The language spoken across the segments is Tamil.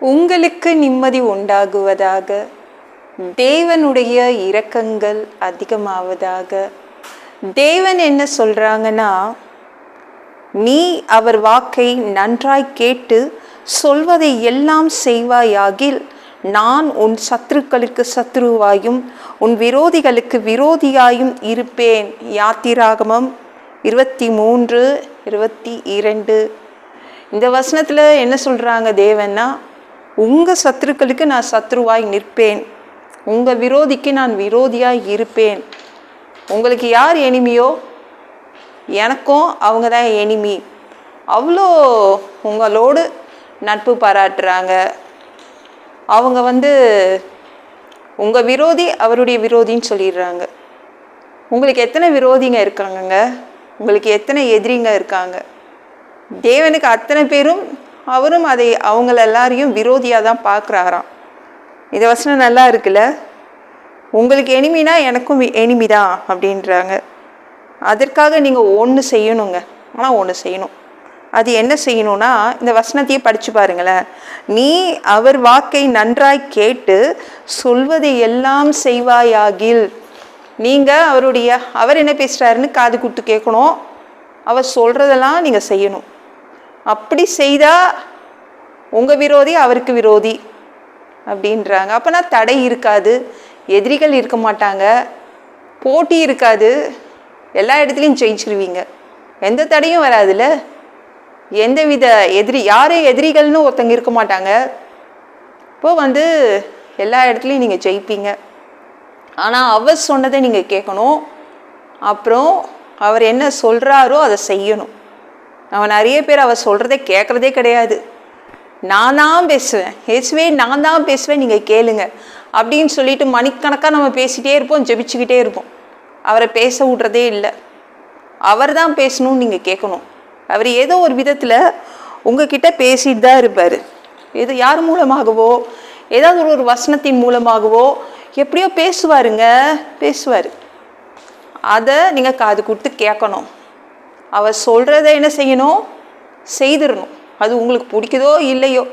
உங்களுக்கு நிம்மதி உண்டாகுவதாக. தேவனுடைய இரக்கங்கள் அதிகமாவதாக. தேவன் என்ன சொல்கிறாங்கன்னா நீ அவர் வாக்கை நன்றாய் கேட்டு சொல்வதை எல்லாம் செய்வாயாகில் நான் உன் சத்துருக்களுக்கு சத்ருவாயும் உன் விரோதிகளுக்கு விரோதியாயும் இருப்பேன். யாத்திராகமம் இருபத்தி மூன்று இருபத்தி இரண்டு. இந்த வசனத்தில் என்ன சொல்கிறாங்க தேவன்னா உங்கள் சத்துருக்களுக்கு நான் சத்ருவாய் நிற்பேன். உங்கள் விரோதிக்கு நான் விரோதியாய் இருப்பேன். உங்களுக்கு யார் எனிமியோ? எனக்கும் அவங்க தான் எனிமி. அவ்வளோ உங்களோடு நட்பு பாராட்டுறாங்க. அவங்க வந்து உங்கள் விரோதி அவருடைய விரோதின்னு சொல்லிடுறாங்க. உங்களுக்கு எத்தனை விரோதிங்க இருக்காங்கங்க? உங்களுக்கு எத்தனை எதிரிங்க இருக்காங்க? தேவனுக்கு அத்தனை பேரும் அவரும் அதை அவங்கள எல்லாரையும் விரோதியாக தான் பார்க்குறாராம். இது வசனம் நல்லா இருக்குல்ல? உங்களுக்கு எனிமினா எனக்கும் எனிமி தான் அப்படின்றாங்க. அதற்காக நீங்கள் ஒன்று செய்யணுங்க. ஆனால் ஒன்று செய்யணும். அது என்ன செய்யணும்னா இந்த வசனத்தையே படித்து பாருங்களேன். நீ அவர் வாக்கை நன்றாய் கேட்டு சொல்வதை எல்லாம் செய்வாயாகில். நீங்கள் அவருடைய அவர் என்ன பேசுகிறாருன்னு காது கொடுத்து கேட்கணும். அவர் சொல்கிறதெல்லாம் நீங்கள் செய்யணும். அப்படி செய்தால் உங்கள் விரோதி அவருக்கு விரோதி அப்படின்றாங்க. அப்போனா தடை இருக்காது எதிரிகள் இருக்க மாட்டாங்க போட்டி இருக்காது எல்லா இடத்துலையும் ஜெயிச்சிருவீங்க. எந்த தடையும் வராதுல்ல? எந்த வித எதிரி யாரும் எதிரிகள்னு ஒருத்தங்க இருக்க மாட்டாங்க. இப்போ வந்து எல்லா இடத்துலையும் நீங்கள் ஜெயிப்பீங்க. ஆனால் அவர் சொன்னதை நீங்கள் கேட்கணும். அப்புறம் அவர் என்ன சொல்கிறாரோ அதை செய்யணும். அவன் நிறைய பேர் அவர் சொல்கிறதே கேட்குறதே கிடையாது. நான் தான் பேசுவேன். இயேசுவே நான் தான் பேசுவேன் நீங்கள் கேளுங்க. அப்படின்னு சொல்லிட்டு மணிக்கணக்காக நம்ம பேசிகிட்டே இருப்போம் ஜெபிச்சுக்கிட்டே இருப்போம். அவரை பேச விட்றதே இல்லை. அவர் தான் பேசணும்னு நீங்கள் கேட்கணும். அவர் ஏதோ ஒரு விதத்தில் உங்ககிட்ட பேசிட்டு தான் இருப்பார். எது யார் மூலமாகவோ ஏதாவது ஒரு ஒரு வசனத்தின் மூலமாகவோ எப்படியோ பேசுவாருங்க பேசுவார். அதை நீங்கள் காது கொடுத்து கேட்கணும். அவர் சொல்கிறத என்ன செய்யணும்? செய்திடணும். அது உங்களுக்கு பிடிக்குதோ இல்லையோ.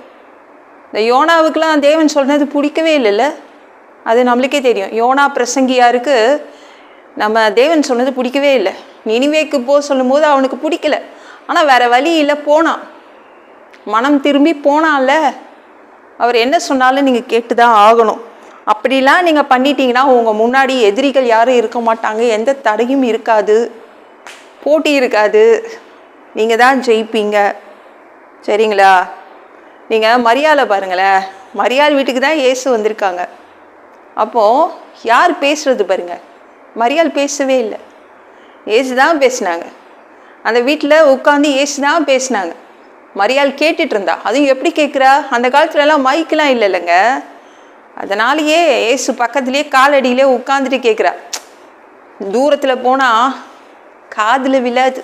இந்த யோனாவுக்கெலாம் தேவன் சொன்னது பிடிக்கவே இல்லைல்ல? அது நம்மளுக்கே தெரியும். யோனா பிரசங்கியாருக்கு நம்ம தேவன் சொன்னது பிடிக்கவே இல்லை. நினைவேக்கு போ சொல்லும்போது அவனுக்கு பிடிக்கல. ஆனால் வேறு வழி இல்லை போனான். மனம் திரும்பி போனான்ல. அவர் என்ன சொன்னாலும் நீங்கள் கேட்டு தான் ஆகணும். அப்படிலாம் நீங்கள் பண்ணிட்டீங்கன்னா உங்கள் முன்னாடி எதிரிகள் யாரும் இருக்க மாட்டாங்க. எந்த தடையும் இருக்காது. போட்டி இருக்காது. நீங்கள் தான் ஜெயிப்பீங்க. சரிங்களா? நீங்கள் மரியாதை பாருங்களேன். மரியாள் வீட்டுக்கு தான் இயேசு வந்திருக்காங்க. அப்போது யார் பேசுகிறது பாருங்க. மரியாள் பேசவே இல்லை. ஏசு தான் பேசினாங்க. அந்த வீட்டில் உட்காந்து ஏசு தான் பேசினாங்க. மரியாள் கேட்டுட்டு இருந்தா. அதுவும் எப்படி கேட்குறா? அந்த காலத்துலலாம் மைக்கெலாம் இல்லை இல்லைங்க அதனாலேயே ஏசு பக்கத்துலேயே காலடியிலே உட்காந்துட்டு கேட்குறா. தூரத்தில் போனால் காதில் விழாது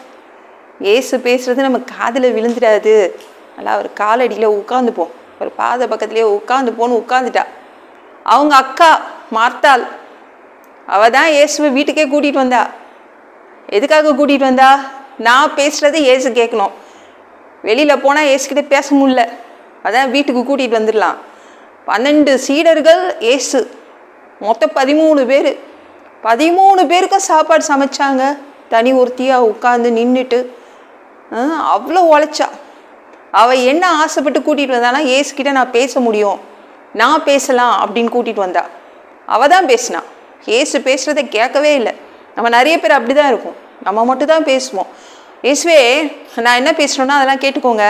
ஏசு பேசுறது நம்ம காதில் விழுந்துடாது. நல்லா அவர் காலடியில் உட்காந்துப்போம் ஒரு பாதை பக்கத்துலேயே உட்காந்து போன்னு உட்காந்துட்டா அவங்க அக்கா மார்த்தாள் அவ தான் ஏசுவை வீட்டுக்கே கூட்டிகிட்டு வந்தா. எதுக்காக கூட்டிகிட்டு வந்தா? நான் பேசுகிறத ஏசு கேட்கணும். வெளியில் போனால் ஏசுக்கிட்ட பேச முடில அதான் வீட்டுக்கு கூட்டிகிட்டு வந்துடலாம். பன்னெண்டு சீடர்கள் ஏசு மொத்தம் பதிமூணு பேர். பதிமூணு பேருக்கும் சாப்பாடு சமைச்சாங்க. தனி ஒருத்தியாக உட்காந்து நின்றுட்டு அவ்வளோ உழைச்சா. அவள் என்ன ஆசைப்பட்டு கூட்டிகிட்டு வந்தானா ஏசுக்கிட்ட நான் பேச முடியும். நான் பேசலாம் அப்படின்னு கூட்டிகிட்டு வந்தா. அவள் தான் பேசினா. ஏசு பேசுகிறத கேட்கவே இல்லை. நம்ம நிறைய பேர் அப்படி தான் இருக்கும். நம்ம மட்டும் தான் பேசுவோம். இயேசுவே நான் என்ன பேசுகிறேன்னா அதெல்லாம் கேட்டுக்கோங்க.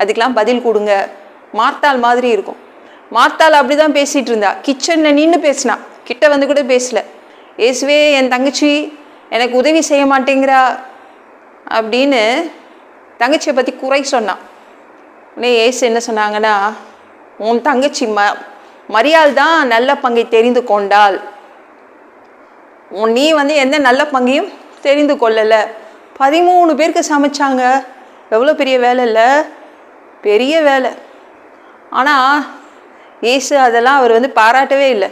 அதுக்கெலாம் பதில் கொடுங்க. மார்த்தாள் மாதிரி இருக்கும். மார்த்தாள் அப்படி தான் பேசிகிட்டு இருந்தா கிச்சனில் நின்று பேசினா. கிட்ட வந்து கூட பேசல. இயேசுவே என் தங்கச்சி எனக்கு உதவி செய்ய மாட்டேங்கிறா அப்படின்னு தங்கச்சியை பற்றி குறை சொன்னான். உடனே ஏசு என்ன சொன்னாங்கன்னா உன் தங்கச்சி ம மரியாள் தான் நல்ல பங்கை தெரிந்து கொண்டாள். உன் நீ வந்து எந்த நல்ல பங்கையும் தெரிந்து கொள்ளலை. பதிமூணு பேருக்கு சமைச்சாங்க. எவ்வளோ பெரிய வேலை இல்லை. பெரிய வேலை. ஆனால் ஏசு அதெல்லாம் அவர் வந்து பாராட்டவே இல்லை.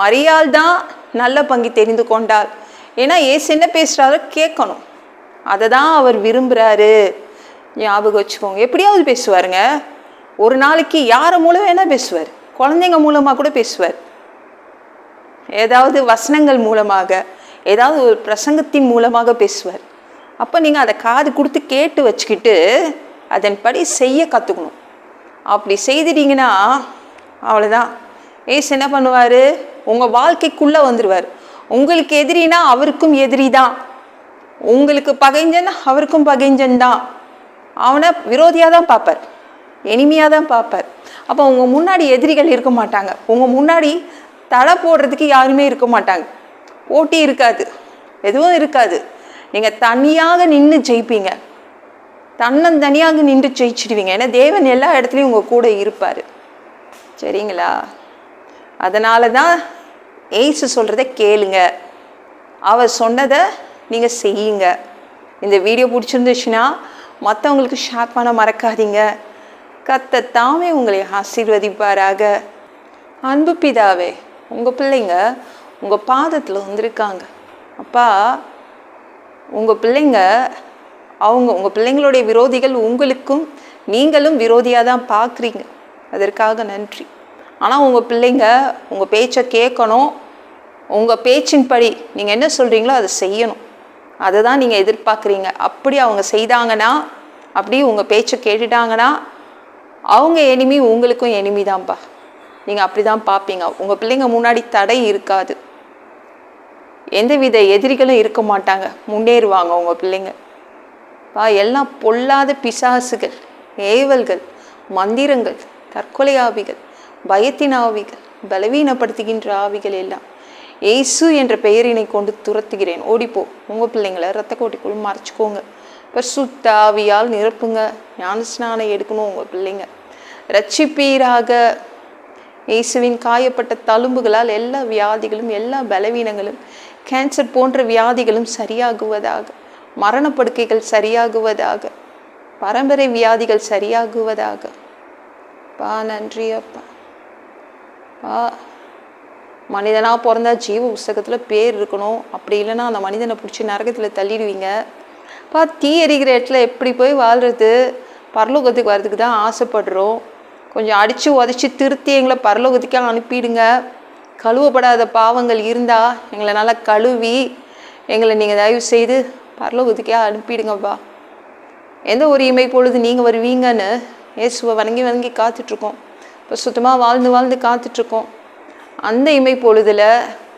மரியாள் தான் நல்ல பங்கு தெரிந்து கொண்டாள். ஏன்னா ஏசு என்ன பேசுகிறாரோ கேட்கணும். அதை தான் அவர் விரும்புகிறாரு ஞாபகம் வச்சுக்கோங்க. எப்படியாவது பேசுவாருங்க. ஒரு நாளைக்கு யார் மூலம் வேணால் பேசுவார்? குழந்தைங்க மூலமாக கூட பேசுவார். ஏதாவது வசனங்கள் மூலமாக ஏதாவது ஒரு பிரசங்கத்தின் மூலமாக பேசுவார். அப்போ நீங்கள் அதை காது கொடுத்து கேட்டு வச்சுக்கிட்டு அதன்படி செய்ய கற்றுக்கணும் அப்படி செய்துட்டீங்கன்னா அவ்வளோதான் ஏசு என்ன பண்ணுவார்? உங்கள் வாழ்க்கைக்குள்ளே வந்துடுவார் உங்களுக்கு எதிரினா அவருக்கும் எதிரி தான் உங்களுக்கு பகைஞ்சன் அவருக்கும் பகைஞ்சன் தான் அவனை விரோதியாக தான் பார்ப்பார். எளிமையாக தான் பார்ப்பார். அப்போ உங்கள் முன்னாடி எதிரிகள் இருக்க மாட்டாங்க. உங்கள் முன்னாடி தடை போடுறதுக்கு யாருமே இருக்க மாட்டாங்க. போட்டி இருக்காது. எதுவும் இருக்காது. நீங்கள் தனியாக நின்று ஜெயிப்பீங்க. தன்னந்தனியாக நின்று ஜெயிச்சிடுவீங்க. ஏன்னா தேவன் எல்லா இடத்துலையும் உங்கள் கூட இருப்பார். சரிங்களா? அதனால தான் ஏசு சொல்கிறத கேளுங்க. அவர் சொன்னதை நீங்கள் செய்யுங்க. இந்த வீடியோ பிடிச்சிருந்துச்சுன்னா மற்றவங்களுக்கு ஷேர் பண்ண மறக்காதீங்க. கத்த தாமே உங்களை ஆசீர்வதிப்பாராக. அன்பு பிதாவே உங்கள் பிள்ளைங்க உங்கள் பாதத்தில் வந்திருக்காங்க. அப்பா உங்கள் பிள்ளைங்க அவங்க உங்கள் பிள்ளைங்களுடைய விரோதிகள் உங்களுக்கும் நீங்களும் விரோதியாக தான் பார்க்குறீங்க. அதற்காக நன்றி. ஆனால் உங்கள் பிள்ளைங்க உங்கள் பேச்சை கேட்கணும் உங்கள் பேச்சின்படி நீங்கள் என்ன சொல்கிறீங்களோ அதை செய்யணும். அதை தான் நீங்கள் எதிர்பார்க்குறீங்க. அப்படி அவங்க செய்தாங்கன்னா அப்படி உங்கள் பேச்சை கேட்டுட்டாங்கன்னா அவங்க எனிமி உங்களுக்கும் எனிமி தான்ப்பா நீங்கள் அப்படி தான் பார்ப்பீங்க. உங்கள் பிள்ளைங்க முன்னாடி தடை இருக்காது. எந்தவித எதிரிகளும் இருக்க மாட்டாங்க. முன்னேறுவாங்க உங்கள் பிள்ளைங்க. பா எல்லாம் பொல்லாத பிசாசுகள் ஏவல்கள் மந்திரங்கள் தற்கொலை ஆவிகள் பயத்தின் ஆவிகள் பலவீனப்படுத்துகின்ற ஆவிகள் எல்லாம். ஏசு என்ற பெயரினை கொண்டு துரத்துகிறேன். ஓடிப்போ உங்கள் பிள்ளைங்களை ரத்த கோட்டிக்குள் மறைச்சிக்கோங்க. இப்போ ஆவியால் நிரப்புங்க. ஞான ஸ்நானம் எடுக்கணும் உங்கள் பிள்ளைங்க. ரட்சிப்பீராக இயேசுவின் காயப்பட்ட தழும்புகளால் எல்லா வியாதிகளும் எல்லா பலவீனங்களும் கேன்சர் போன்ற வியாதிகளும் சரியாகுவதாக மரணப்படுக்கைகள் சரியாகுவதாக பரம்பரை வியாதிகள் சரியாகுவதாக. பா நன்றி அப்பா. மனிதனாக பிறந்தா ஜீவ புஸ்தகத்தில் பேர் இருக்கணும். அப்படி இல்லைன்னா அந்த மனிதனை பிடிச்சி நரகத்தில் தள்ளிடுவீங்க. பா தீ எரிகிற இடத்துல எப்படி போய் வாழ்கிறது பரலோகத்துக்கு வர்றதுக்கு தான் ஆசைப்படுறோம். கொஞ்சம் அடித்து உதச்சி திருத்தி எங்களை பரலோகத்துக்கே அனுப்பிடுங்க. கழுவப்படாத பாவங்கள் இருந்தால் எங்களை நல்லா கழுவி எங்களை நீங்கள் தயவு செய்து பரலோகத்துக்கே அனுப்பிடுங்கப்பா எந்த ஒரு இமை பொழுது நீங்கள் வருவீங்கன்னு இயேசுவை வணங்கி வணங்கி காத்துட்ருக்கோம் இப்போ சுத்தமாக வாழ்ந்து வாழ்ந்து காத்துட்ருக்கோம். அந்த இமை பொழுதில்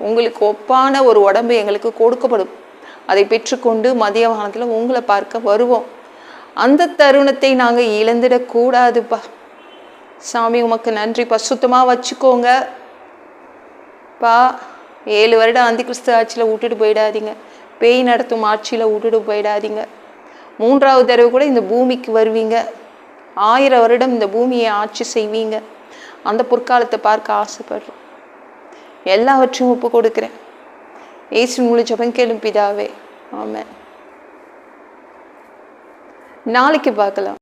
உங்களுக்கு ஒப்பான ஒரு உடம்பு எங்களுக்கு கொடுக்கப்படும். அதை பெற்றுக்கொண்டு மதிய வாகனத்தில் உங்களை பார்க்க வருவோம். அந்த தருணத்தை நாங்கள் இழந்துடக்கூடாதுப்பா சாமி உமக்கு நன்றிப்பா. சுத்தமாக வச்சுக்கோங்க. பா ஏழு வருடம் அந்தி கிறிஸ்து ஆட்சியில் விட்டுட்டு போயிடாதீங்க. பேய் நடத்தும் ஆட்சியில் விட்டுட்டு போயிடாதீங்க. மூன்றாவது தடவை கூட இந்த பூமிக்கு வருவீங்க. ஆயிரம் வருடம் இந்த பூமியை ஆட்சி செய்வீங்க. அந்த பொற்காலத்தை பார்க்க ஆசைப்படுறோம். எல்லாவற்றையும் ஒப்பு கொடுக்குறேன். ஏசு முழு ஜபம் கேளும் பிதாவே. ஆமாம் நாளைக்கு பார்க்கலாம்.